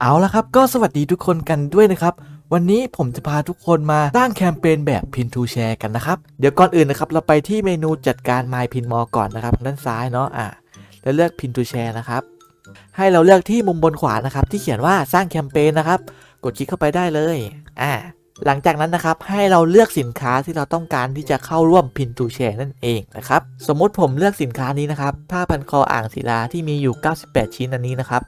เอาละครับก็สวัสดีทุกคนกันด้วยนะครับ วันนี้ผมจะพาทุกคนมาสร้างแคมเปญแบบ Pin to Share กันนะครับ เดี๋ยวก่อนอื่นนะครับ เราไปที่เมนูจัดการ My Pin More ก่อนนะครับด้านซ้ายเนาะอะแล้วเลือก Pin to Share นะครับ ให้เราเลือกที่มุมบนขวานะครับ ที่เขียนว่าสร้างแคมเปญนะครับ กดคลิกเข้าไปได้เลยอ่าหลังจากนั้นนะครับให้เราเลือกสินค้าที่เราต้องการที่จะเข้าร่วม Pin to Share นั่นเองนะครับ สมมุติผมเลือกสินค้านี้นะครับผ้าพันคออ่างศิลาที่มีอยู่ 98 ชิ้นอันนี้นะครับ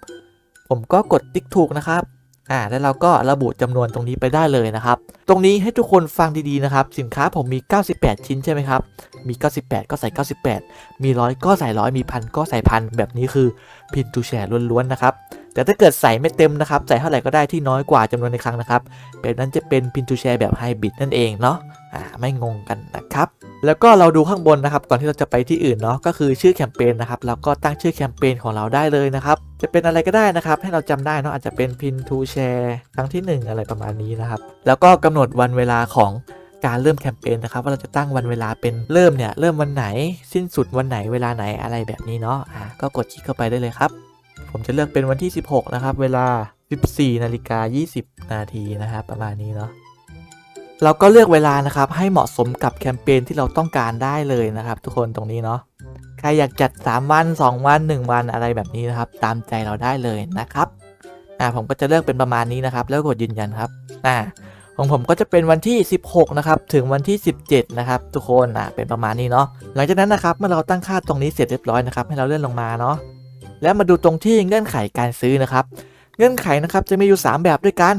ผมก็กดติ๊กถูกนะครับอ่าแล้วเราก็ระบุจำนวนตรงนี้ไปได้เลยนะครับ ตรงนี้ให้ทุกคนฟังดีๆนะครับ สินค้าผมมี 98 ชิ้นใช่ไหมครับ มี 98 ก็ใส่ 98 มีร้อยก็ใส่ร้อยมีพันก็ใส่พันแบบนี้คือพินทูแชร์ล้วนๆนะครับ แต่ถ้าเกิดใส่ไม่เต็มนะครับ ใส่เท่าไหร่ก็ได้ที่น้อยกว่าจำนวนในครั้งนะครับ แบบนั้นจะเป็นพินทูแชร์แบบไฮบริดนั่นเองเนาะอ่าไม่งงกันนะครับ แล้วก็เราดูข้างบนนะครับ ก่อนที่เราจะไปที่อื่นเนาะก็คือชื่อแคมเปญนะครับเราก็ตั้งชื่อแคมเปญของเราได้เลยนะครับ จะเป็นอะไรก็ได้นะครับ ให้เราจำได้เนาะอาจจะเป็น pin to share ครั้งที่ 1 อะไรประมาณนี้นะครับ แล้วก็กำหนดวันเวลาของการเริ่มแคมเปญนะครับว่าเราจะตั้งวันเวลาเป็นเริ่มเนี่ยเริ่มวันไหนสิ้นสุดวันไหนเวลาไหนอะไรแบบนี้เนาะอ่าก็กดคลิกเข้าไปได้เลยครับ ผมจะเลือกเป็นวันที่ 16 นะครับ เวลา 14นาฬิกา20 นาทีนะครับ ประมาณนี้เนาะเราก็เลือกเวลานะครับให้เหมาะสมกับแคมเปญที่เราต้องการได้เลยนะครับ ทุกคนตรงนี้เนาะใครอยากจัด 3 วัน 2 วัน 1 วันอะไรแบบนี้นะครับ ตามใจเราได้เลยนะครับอ่าผมก็จะเลือกเป็นประมาณนี้นะครับ แล้วกดยืนยันครับอ่าของผมก็จะเป็นวันที่ 16 นะครับ ถึงวันที่ 17 นะครับ ทุกคนอ่าเป็นประมาณนี้เนาะหลังจากนั้นนะครับเมื่อเราตั้งค่าตรงนี้เสร็จเรียบร้อยนะครับ ให้เราเลื่อนลงมาเนาะ แล้วมาดูตรงที่เงื่อนไขการซื้อนะครับ เงื่อนไขนะครับจะมีอยู่ 3 แบบด้วยกัน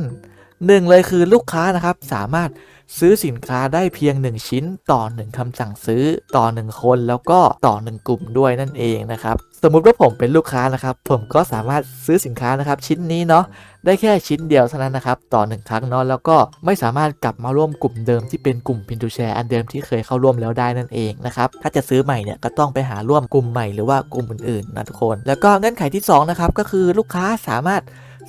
หนึ่งเลยคือลูกค้านะครับสามารถซื้อสินค้าได้เพียง 1 ชิ้นต่อ 1คำสั่งซื้อต่อ 1 คนแล้วก็ต่อ 1 กลุ่มด้วยนั่นเองนะครับ สมมุติว่าผมเป็นลูกค้านะครับ ผมก็สามารถซื้อสินค้านะครับ ชิ้นนี้เนาะได้แค่ชิ้นเดียวเท่านั้นนะครับ ต่อ 1 ครั้งเนาะแล้วก็ไม่สามารถกลับมาร่วมกลุ่มเดิมที่เป็นกลุ่มพินทูแชร์อันเดิมที่เคยเข้าร่วมแล้วได้นั่นเองนะครับ ถ้าจะซื้อใหม่เนี่ยก็ต้องไปหาร่วมกลุ่มใหม่หรือว่ากลุ่มอื่นๆนะทุกคน แล้วก็เงื่อนไขที่สองนะครับก็คือลูกค้าสามารถ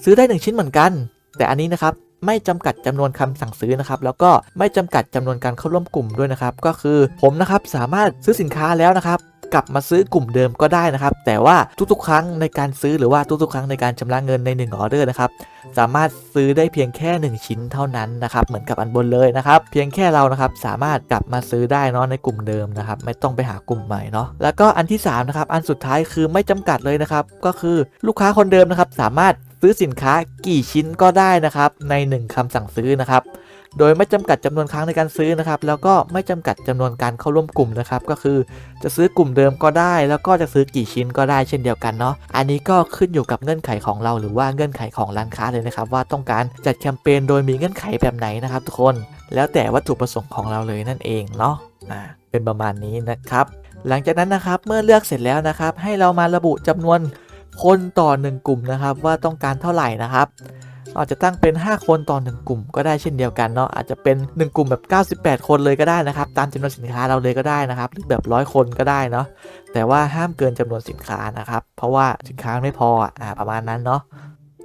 ซื้อได้ 1 ชิ้นเหมือนกัน แต่อันนี้นะครับ ไม่จำกัดจำนวนคำสั่งซื้อนะครับแล้วก็ไม่จำกัดจำนวนการเข้าร่วมกลุ่มด้วยนะครับ ก็คือผมนะครับสามารถซื้อสินค้าแล้วนะครับกลับมาซื้อกลุ่มเดิมก็ได้นะครับ แต่ว่าทุกๆ ครั้งในการซื้อหรือว่าทุกๆ ครั้งในการชำระเงินใน1ออเดอร์นะครับสามารถซื้อได้เพียงแค่ 1 ชิ้นเท่านั้นนะครับ เหมือนกับอันบนเลยนะครับ เพียงแค่เรานะครับสามารถกลับมาซื้อได้เนาะในกลุ่มเดิมนะครับ ไม่ต้องไปหากลุ่มใหม่เนาะแล้วก็อันที่3นะครับอันสุดท้ายคือไม่จำกัดเลยนะครับ ก็คือลูกค้าคนเดิมนะครับสามารถ ซื้อสินค้ากี่ชิ้นก็ได้นะครับใน 1คำสั่งซื้อนะครับ โดยไม่จำกัดจำนวนครั้งในการซื้อนะครับ แล้วก็ไม่จำกัดจำนวนการเข้าร่วมกลุ่มนะครับ ก็คือจะซื้อกลุ่มเดิมก็ได้ แล้วก็จะซื้อกี่ชิ้นก็ได้เช่นเดียวกันเนาะอันนี้ก็ขึ้นอยู่กับเงื่อนไขของเราหรือว่าเงื่อนไขของร้านค้าเลยนะครับ ว่าต้องการจัดแคมเปญโดยมีเงื่อนไขแบบไหนนะครับทุกคนแล้วแต่วัตถุประสงค์ของเราเลยนั่นเองเนาะอ่าเป็นประมาณนี้นะครับ หลังจากนั้นนะครับเมื่อเลือกเสร็จแล้วนะครับ ให้เรามาระบุจำนวน คนต่อ 1 กลุ่มนะครับ ว่าต้องการเท่าไหร่นะครับอาจจะตั้งเป็น 5 คนต่อ 1 กลุ่มก็ได้เช่นเดียวกันเนาะอาจจะเป็น 1 กลุ่มแบบ 98 คนเลยก็ได้นะครับ ตามจำนวนสินค้าเราเลยก็ได้นะครับ หรือแบบร้อยคนก็ได้เนาะแต่ว่าห้ามเกินจำนวนสินค้านะครับ เพราะว่าสินค้าไม่พออะอ่าประมาณนั้นเนาะ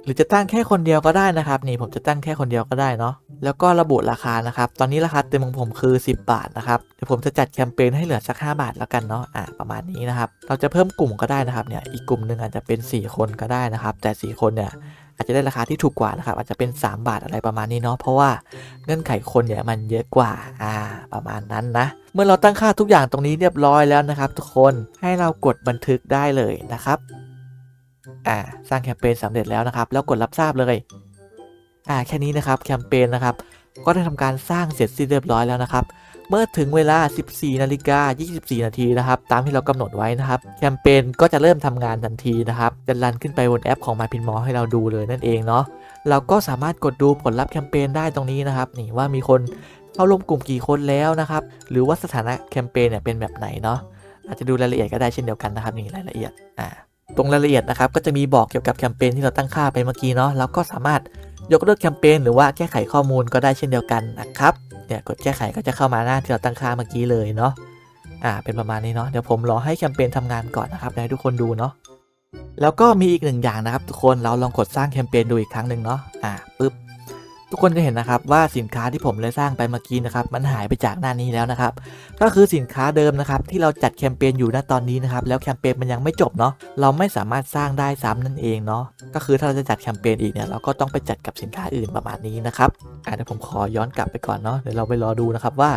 หรือจะตั้งแค่คนเดียวก็ได้นะครับ นี่ผมจะตั้งแค่คนเดียวก็ได้เนาะแล้วก็ระบุราคานะครับ ตอนนี้ราคาเต็มของผมคือ 10 บาทนะครับเดี๋ยวผมจะจัดแคมเปญให้เหลือสัก 5 บาทแล้วกันเนาะอ่าประมาณนี้นะครับ เราจะเพิ่มกลุ่มก็ได้นะครับเนี่ยอีกกลุ่มหนึ่งอาจจะเป็น 4 คนก็ได้นะครับ แต่ 4 คนเนี่ยอาจจะได้ราคาที่ถูกกว่านะครับ อาจจะเป็น 3 บาทอะไรประมาณนี้เนาะเพราะว่าเงื่อนไขคนเนี่ยมันเยอะกว่าอ่าประมาณนั้นนะ เมื่อเราตั้งค่าทุกอย่างตรงนี้เรียบร้อยแล้วนะครับ ทุกคนให้เรากดบันทึกได้เลยนะครับ อ่าสร้างแคมเปญสำเร็จแล้วนะครับ แล้วกดรับทราบเลยอ่าแค่นี้นะครับแคมเปญนะครับ ก็ได้ทำการสร้างเสร็จสิ้นเรียบร้อยแล้วนะครับ เมื่อถึงเวลา 14นาฬิกา24 นาทีนะครับ ตามที่เรากำหนดไว้นะครับ แคมเปญก็จะเริ่มทำงานทันทีนะครับ จะรันขึ้นไปบนแอปของ MyPinMall ให้เราดูเลยนั่นเองเนาะ เราก็สามารถกดดูผลลัพธ์แคมเปญได้ตรงนี้นะครับ นี่ว่ามีคนเข้าร่วมกลุ่มกี่คนแล้วนะครับ หรือว่าสถานะแคมเปญเนี่ยเป็นแบบไหนเนาะ อาจจะดูรายละเอียดก็ได้เช่นเดียวกันนะครับนี่รายละเอียด อ่า ตรงรายละเอียดนะครับก็จะมีบอกเกี่ยวกับแคมเปญที่เราตั้งค่าไปเมื่อกี้เนาะแล้วก็สามารถยกเลิกแคมเปญหรือว่าแก้ไขข้อมูลก็ได้เช่นเดียวกันนะครับเนี่ยกดแก้ไขก็จะเข้ามาหน้าที่เราตั้งค่าเมื่อกี้เลยเนาะอ่าเป็นประมาณนี้เนาะเดี๋ยวผมรอให้แคมเปญทำงานก่อนนะครับให้ทุกคนดูเนาะแล้วก็มีอีกหนึ่งอย่างนะครับทุกคนเราลองกดสร้างแคมเปญดูอีกครั้งหนึ่งเนาะอ่าปึ๊บ ทุกคนจะเห็นนะครับว่าสินค้าที่ผมเลยสร้างไปเมื่อกี้นะครับมันหายไปจากหน้านี้แล้วนะครับก็คือสินค้าเดิมนะครับที่เราจัดแคมเปญอยู่ณตอนนี้นะครับแล้วแคมเปญมันยังไม่จบเนาะเราไม่สามารถสร้างได้ซ้ำนั่นเองเนาะก็คือถ้าเราจะจัดแคมเปญอีกเนี่ยเราก็ต้องไปจัดกับสินค้าอื่นประมาณนี้นะครับอะเดี๋ยวผมขอย้อนกลับไปก่อนเนาะเดี๋ยวเราไปรอดูนะครับว่า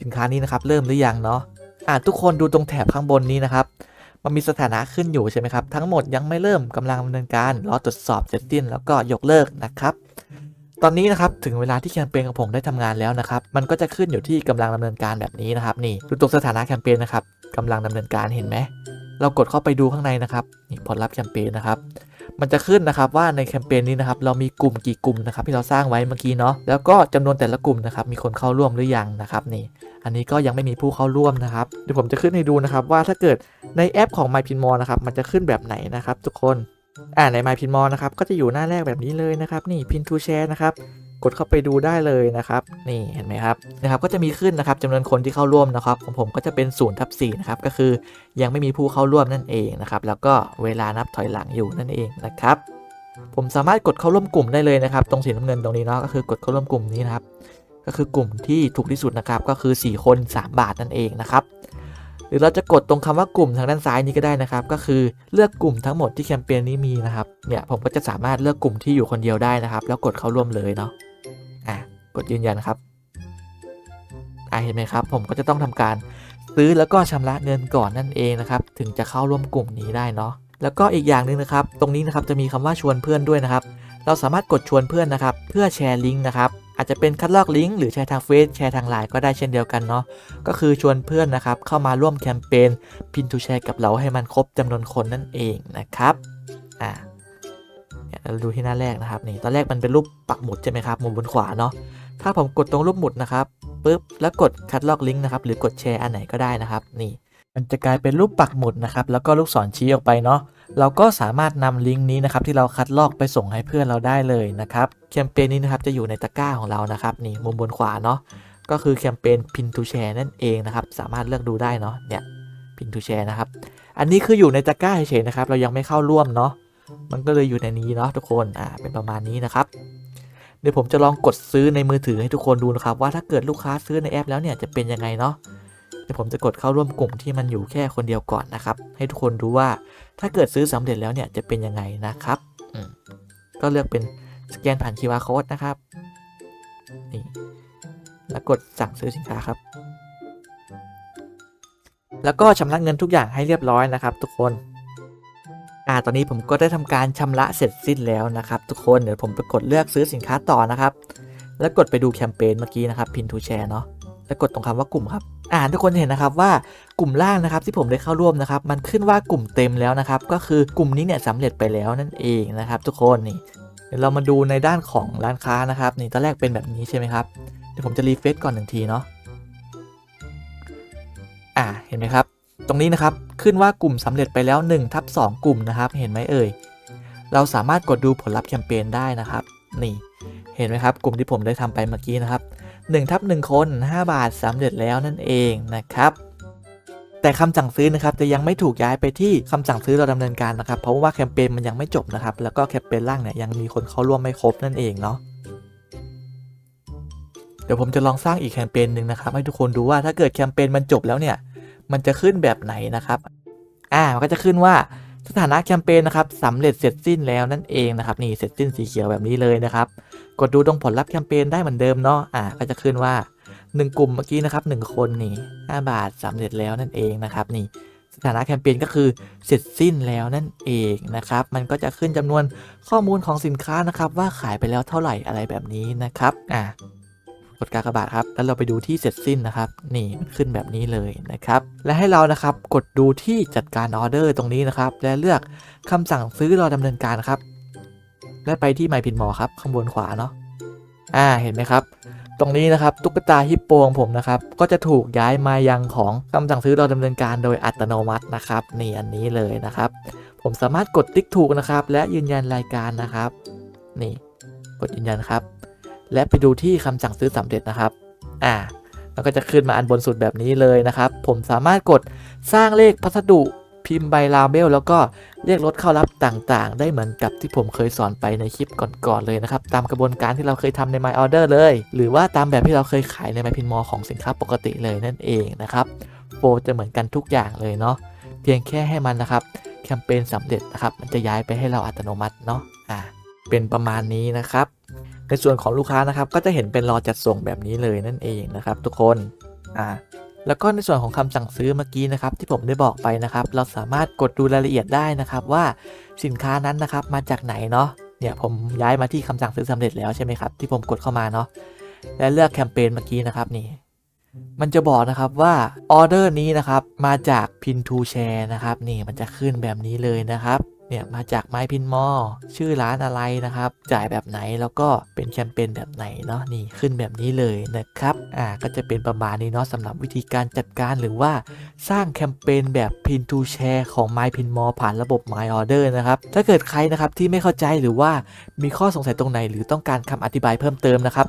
สินค้านี้นะครับเริ่มหรือยังเนาะอะทุกคนดูตรงแถบข้างบนนี้นะครับมันมีสถานะขึ้นอยู่ใช่ไหมครับ ทั้งหมดยังไม่เริ่มกำลังดำเนินการรอตรวจสอบเสร็จสิ้นแล้วก็ยกเลิกนะครับ ตอนนี้นะครับถึงเวลาที่แคมเปญของผมได้ทำงานแล้วนะครับมันก็จะขึ้นอยู่ที่กำลังดำเนินการแบบนี้นะครับนี่ดูตรงสถานะแคมเปญนะครับกำลังดำเนินการเห็นไหมเรากดเข้าไปดูข้างในนะครับนี่ผลลัพธ์แคมเปญนะครับมันจะขึ้นนะครับว่าในแคมเปญนี้นะครับเรามีกลุ่มกี่กลุ่มนะครับที่เราสร้างไว้เมื่อกี้เนาะแล้วก็จำนวนแต่ละกลุ่มนะครับมีคนเข้าร่วมหรือยังนะครับนี่อันนี้ก็ยังไม่มีผู้เข้าร่วมนะครับเดี๋ยวผมจะขึ้นให้ดูนะครับว่าถ้าเกิดในแอปของ MyPinMall นะครับมันจะขึ้นแบบไหนนะครับ ทุกคน อ่าใน MyPinMall นะครับก็จะอยู่หน้าแรกแบบนี้เลยนะครับนี่ Pin to Share นะครับกดเข้าไปดูได้เลยนะครับนี่เห็นไหมครับนะครับก็จะมีขึ้นนะครับจำนวนคนที่เข้าร่วมนะครับของผมก็จะเป็น0ทับ4นะครับก็คือยังไม่มีผู้เข้าร่วมนั่นเองนะครับแล้วก็เวลานับถอยหลังอยู่นั่นเองนะครับผมสามารถกดเข้าร่วมกลุ่มได้เลยนะครับ ตรงสีน้ำเงินตรงนี้เนาะก็คือกดเข้าร่วมกลุ่มนี้นะครับก็คือกลุ่มที่ถูกที่สุดนะครับก็คือ 4 คน 3 บาทนั่นเองนะครับ รือเราจะกดตรงคำว่ากลุ่มทางด้านซ้ายนี้ก็ได้นะครับ ก็คือเลือกกลุ่มทั้งหมดที่แคมเปญนี้มีนะครับเนี่ยผมก็จะสามารถเลือกกลุ่มที่อยู่คนเดียวได้นะครับ แล้วกดเข้าร่วมเลยเนาะอะกดยืนยันครับอะเห็นไหมครับ ผมก็จะต้องทำการซื้อแล้วก็ชำระเงินก่อนนั่นเองนะครับ ถึงจะเข้าร่วมกลุ่มนี้ได้เนาะแล้วก็อีกอย่างหนึ่งนะครับ ตรงนี้นะครับจะมีคำว่าชวนเพื่อนด้วยนะครับ เราสามารถกดชวนเพื่อนนะครับ เพื่อแชร์ลิงก์นะครับ อาจจะเป็นคัดลอกลิงก์หรือแชร์ทางเฟซแชร์ทางไลน์ก็ได้เช่นเดียวกันเนาะก็คือชวนเพื่อนนะครับเข้ามาร่วมแคมเปญพินทูแชร์กับเราให้มันครบจำนวนคนนั่นเองนะครับอ่าเนี่ยเราดูที่หน้าแรกนะครับนี่ตอนแรกมันเป็นรูปปักหมุดใช่ไหมครับมุมบนขวาเนาะถ้าผมกดตรงรูปหมุดนะครับปุ๊บแล้วกดคัดลอกลิงก์นะครับหรือกดแชร์อันไหนก็ได้นะครับนี่มันจะกลายเป็นรูปปักหมุดนะครับแล้วก็ลูกศรชี้ออกไปเนาะ เราก็สามารถนำลิงก์นี้นะครับที่เราคัดลอกไปส่งให้เพื่อนเราได้เลยนะครับแคมเปญนี้นะครับจะอยู่ในตะกร้าของเรานะครับนี่มุมบนขวาเนาะก็คือแคมเปญ Pin to Share นั่นเองนะครับสามารถเลือกดูได้เนาะเนี่ย Pin to Share นะครับอันนี้คืออยู่ในตะกร้าเฉยๆนะครับเรายังไม่เข้าร่วมเนาะมันก็เลยอยู่ในนี้เนาะทุกคนอ่าเป็นประมาณนี้นะครับเดี๋ยวผมจะลองกดซื้อในมือถือให้ทุกคนดูนะครับว่าถ้าเกิดลูกค้าซื้อในแอปแล้วเนี่ยจะเป็นยังไงเนาะ เดี๋ยวผมจะกดเข้าร่วมกลุ่มที่มันอยู่แค่คนเดียวก่อนนะครับ ให้ทุกคนดูว่าถ้าเกิดซื้อสำเร็จแล้วเนี่ยจะเป็นยังไงนะครับก็เลือกเป็นสแกนผ่าน QR code นะครับนี่แล้วกดสั่งซื้อสินค้าครับ แล้วก็ชำระเงินทุกอย่างให้เรียบร้อยนะครับ ทุกคนอ่าตอนนี้ผมก็ได้ทำการชำระเสร็จสิ้นแล้วนะครับ ทุกคนเดี๋ยวผมไปกดเลือกซื้อสินค้าต่อนะครับ แล้วกดไปดูแคมเปญเมื่อกี้นะครับ Pin to Share เนาะแล้วกดตรงคำว่ากลุ่มครับ อ่านทุกคนเห็นนะครับว่ากลุ่มล่างนะครับที่ผมได้เข้าร่วมนะครับ มันขึ้นว่ากลุ่มเต็มแล้วนะครับ ก็คือกลุ่มนี้เนี่ยสำเร็จไปแล้วนั่นเองนะครับ ทุกคนนี่เดี๋ยวเรามาดูในด้านของร้านค้านะครับนี่ตอนแรกเป็นแบบนี้ใช่ไหมครับเดี๋ยวผมจะรีเฟซก่อนหนึ่งทีเนาะอ่าเห็นไหมครับ ตรงนี้นะครับขึ้นว่ากลุ่มสำเร็จไปแล้ว1ทับ2กลุ่มนะครับ เห็นไหมเอ่ยเราสามารถกดดูผลลัพธ์แคมเปญได้นะครับ นี่เห็นไหมครับ กลุ่มที่ผมได้ทำไปเมื่อกี้นะครับ 1ทับ1คน 5 บาทสำเร็จแล้วนั่นเองนะครับแต่คำสั่งซื้อนะครับจะยังไม่ถูกย้ายไปที่คำสั่งซื้อเราดำเนินการนะครับ เพราะว่าแคมเปญมันยังไม่จบนะครับ แล้วก็แคมเปญล่างเนี่ยยังมีคนเข้าร่วมไม่ครบนั่นเองเนาะเดี๋ยวผมจะลองสร้างอีกแคมเปญหนึ่งนะครับ ให้ทุกคนดูว่าถ้าเกิดแคมเปญมันจบแล้วเนี่ย มันจะขึ้นแบบไหนนะครับ อ่ามันก็จะขึ้นว่า สถานะแคมเปญนะครับสำเร็จเสร็จสิ้นแล้วนั่นเองนะครับนี่เสร็จสิ้นสีเขียวแบบนี้เลยนะครับ กดดูตรงผลลัพธ์แคมเปญได้เหมือนเดิมเนาะอ่าก็จะขึ้นว่า 1 กลุ่มเมื่อกี้นะครับ1คนนี่5บาทสำเร็จแล้วนั่นเองนะครับนี่สถานะแคมเปญก็คือเสร็จสิ้นแล้วนั่นเองนะครับ มันก็จะขึ้นจำนวนข้อมูลของสินค้านะครับ ว่าขายไปแล้วเท่าไหร่อะไรแบบนี้นะครับอ่า ดกากบาทครับ แล้วเราไปดูที่เสร็จสิ้นนะครับ นี่ขึ้นแบบนี้เลยนะครับ และให้เรานะครับกดดูที่จัดการออเดอร์ตรงนี้นะครับ และเลือกคำสั่งซื้อรอดำเนินการครับ และไปที่ MyPinMall ครับข้างบนขวาเนาะ อ่า เห็นไหมครับ ตรงนี้นะครับตุ๊กตาฮิปโปของผมนะครับ ก็จะถูกย้ายมายังของคำสั่งซื้อรอดำเนินการโดยอัตโนมัตินะครับ นี่อันนี้เลยนะครับ ผมสามารถกดติ๊กถูกนะครับ และยืนยันรายการนะครับ นี่ กดยืนยันครับ และไปดูที่คำสั่งซื้อสำเร็จนะครับ อ่าแล้วก็จะขึ้นมาอันบนสุดแบบนี้เลยนะครับ ผมสามารถกดสร้างเลขพัสดุพิมพ์ใบลาเบลแล้วก็เรียกรถเข้ารับต่างๆ ได้เหมือนกับที่ผมเคยสอนไปในคลิปก่อนๆเลยนะครับ ตามกระบวนการที่เราเคยทำใน My Order เลย หรือว่าตามแบบที่เราเคยขายใน My p i n m a l l ของสินค้าปกติเลยนั่นเองนะครับโปรจะเหมือนกันทุกอย่างเลยเนาะเพียงแค่ให้มันนะครับแคมเปญสำเร็จนะครับมันจะย้ายไปให้เราอัตโนมัติเนาะอ่าเป็นประมาณนี้นะครับ ในส่วนของลูกค้านะครับก็จะเห็นเป็นรอจัดส่งแบบนี้เลยนั่นเองนะครับ ทุกคนอ่าแล้วก็ในส่วนของคำสั่งซื้อเมื่อกี้นะครับที่ผมได้บอกไปนะครับ เราสามารถกดดูรายละเอียดได้นะครับว่าสินค้านั้นนะครับมาจากไหนเนาะเนี่ยผมย้ายมาที่คำสั่งซื้อสำเร็จแล้วใช่ไหมครับที่ผมกดเข้ามาเนาะและเลือกแคมเปญเมื่อกี้นะครับนี่มันจะบอกนะครับว่าออเดอร์นี้นะครับมาจาก Pin to Share นะครับนี่มันจะขึ้นแบบนี้เลยนะครับ เนี่ยมาจากไม้พินมอ ชื่อร้านอะไรนะครับ จ่ายแบบไหนแล้วก็เป็นแคมเปญแบบไหนเนาะนี่ขึ้นแบบนี้เลยนะครับอ่าก็จะเป็นประมาณนี้เนาะสำหรับวิธีการจัดการหรือว่าสร้างแคมเปญแบบ Pin to Share ของ My Pin m o ผ่านระบบ My Order นะครับถ้าเกิดใครนะครับที่ไม่เข้าใจหรือว่ามีข้อสงสัยตรงไหน หรือต้องการคำอธิบายเพิ่มเติมนะครับ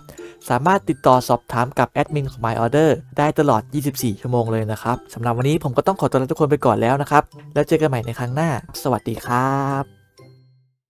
สามารถติดต่อสอบถามกับแอดมินของ My Order ได้ตลอด 24 ชั่วโมงเลยนะครับสำหรับวันนี้ผมก็ต้องขอตัวลาทุกคนไปก่อนแล้วนะครับ แล้วเจอกันใหม่ในครั้งหน้า สวัสดีครับครับ